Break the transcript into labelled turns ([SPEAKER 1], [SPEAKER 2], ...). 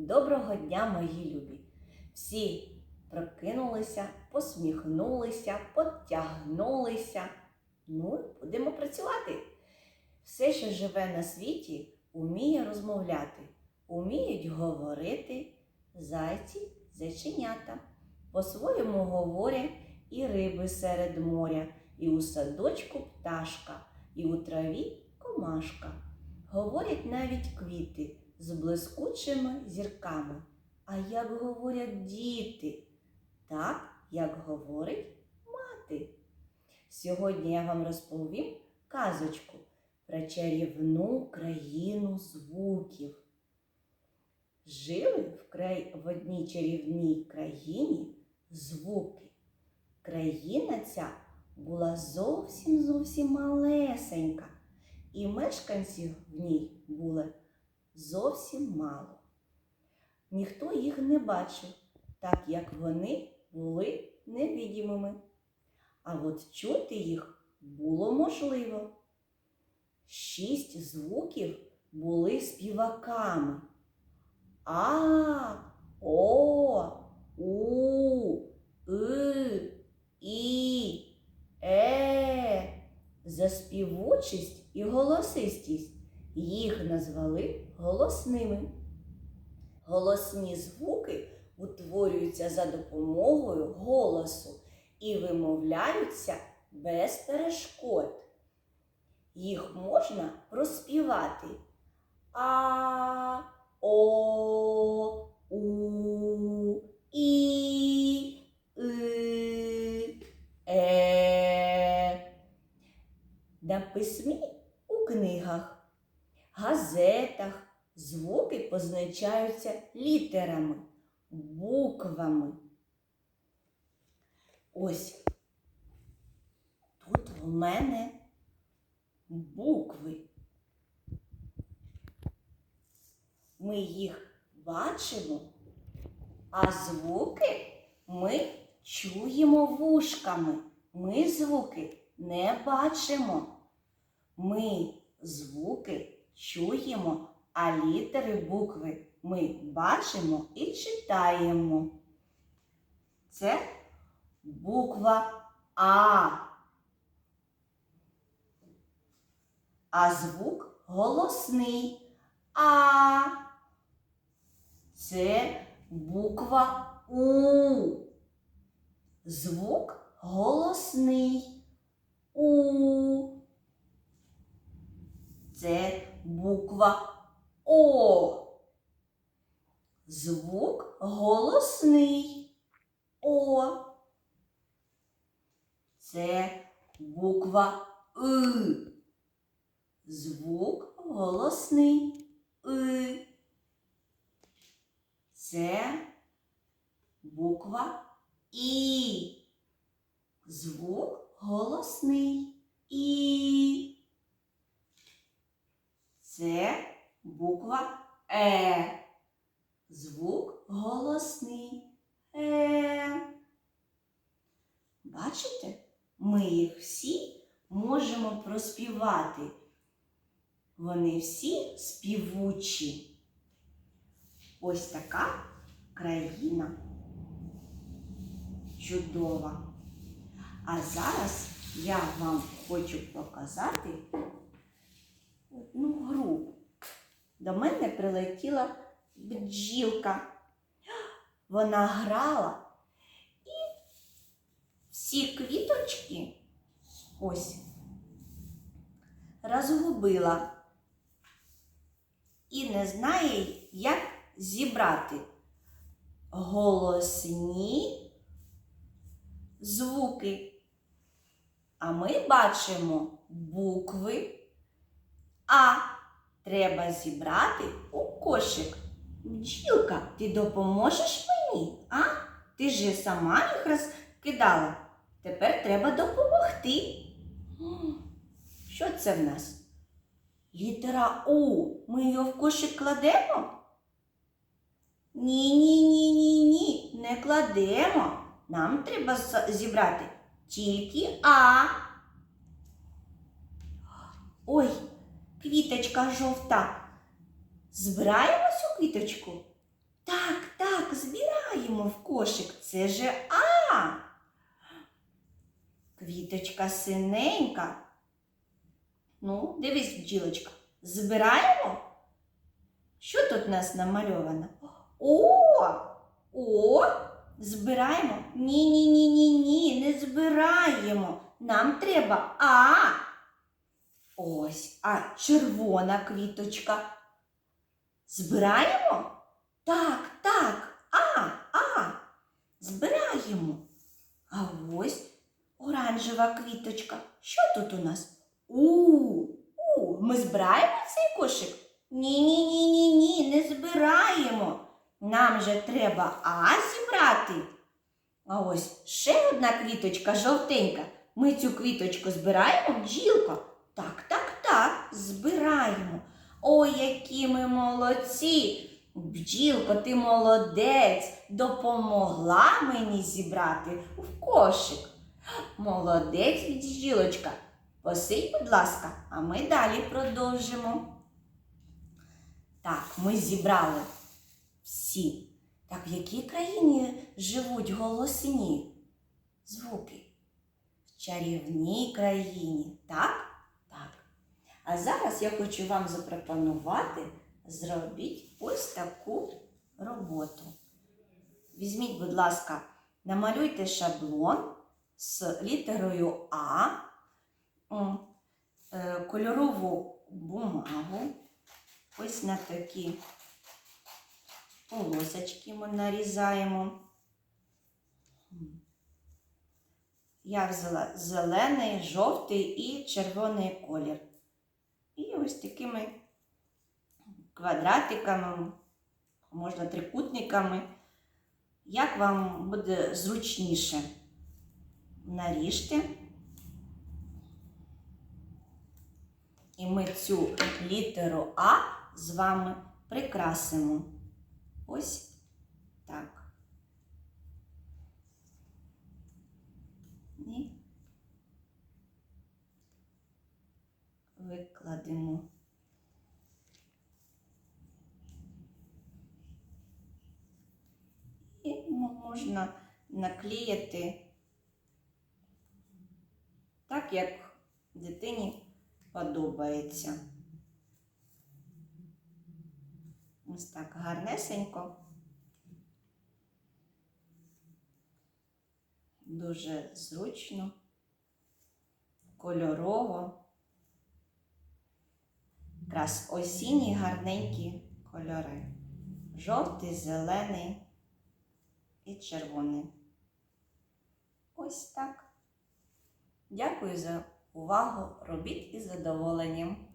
[SPEAKER 1] Доброго дня, мої любі! Всі прокинулися, посміхнулися, потягнулися. Ну, будемо працювати. Все, що живе на світі, уміє розмовляти, уміють говорити зайці, зайченята. По-своєму говорять і риби серед моря, і у садочку пташка, і у траві комашка. Говорять навіть квіти з блискучими зірками. А як говорять діти? Так, як говорить мати. Сьогодні я вам розповім казочку про чарівну країну звуків. Жили в, край... в одній чарівній країні звуки. Країна ця була зовсім зовсім малесенька, і мешканців в ній були зовсім мало. Ніхто їх не бачив, так як вони були невидимими. А от чути їх було можливо. Шість звуків були співаками. А, О, У, И, І, Е. За співучість і голосистість їх назвали голосними. Голосні звуки утворюються за допомогою голосу і вимовляються без перешкод. Їх можна проспівати А, О, У, І, И, Е. На письмі звуки позначаються літерами, буквами. Ось тут в мене букви. Ми їх бачимо, а звуки ми чуємо вушками. Ми звуки не бачимо. Ми звуки чуємо, а літери букви ми бачимо і читаємо. Це буква А. А звук голосний А. Це буква У. Звук голосний У. Це буква О. Звук голосний О. Це буква И. Звук голосний И. Це буква І. Звук голосний І. Це буква Е. Звук голосний Е. Бачите? Ми їх всі можемо проспівати. Вони всі співучі. Ось така країна чудова. А зараз я вам хочу показати одну гру. До мене прилетіла бджілка. Вона грала і всі квіточки ось розгубила і не знає, як зібрати голосні звуки. А ми бачимо букви А. Треба зібрати у кошик. Бджілка, ти допоможеш мені? А? Ти ж сама їх розкидала. Тепер треба допомогти. Що це в нас? Літера У. Ми її в кошик кладемо? Ні, ні, ні, ні, ні, не кладемо. Нам треба зібрати тільки А. Ой, квіточка жовта. Збираємо цю квіточку? Так, так, збираємо в кошик. Це же А. Квіточка синенька. Ну, дивись, бджілочка, збираємо? Що тут у нас намальовано? О! О! Збираємо? Ні, ні, ні, ні, ні, не збираємо. Нам треба А. Ось, а червона квіточка. Збираємо? Так, так, А, А. Збираємо. А ось оранжева квіточка. Що тут у нас? У, у, ми збираємо цей кошик? Ні, ні, не збираємо. Нам же треба А зібрати. А ось ще одна квіточка жовтенька. Ми цю квіточку збираємо, бджілко? Так, так, збираємо. Ой, які ми молодці! Бджілко, ти молодець, допомогла мені зібрати в кошик. Молодець, бджілочка. Посидь, будь ласка, а ми далі продовжимо. Так, ми зібрали всі. Так, в якій країні живуть голосні звуки? В чарівній країні? Так. А зараз я хочу вам запропонувати зробіть ось таку роботу. Візьміть, будь ласка, намалюйте шаблон з літерою А, е, кольорову бумагу. Ось на такі полосочки ми нарізаємо. Я взяла зелений, жовтий і червоний колір. Ось такими квадратиками, можна трикутниками, як вам буде зручніше. Наріжте. І ми цю літеру А з вами прикрасимо. Ось так. І викладемо. І можна наклеїти так, як дитині подобається. Ось так гарнесенько. Дуже зручно, кольорово. Якраз осінні гарненькі кольори. Жовтий, зелений і червоний. Ось так. Дякую за увагу. Робіть із задоволенням.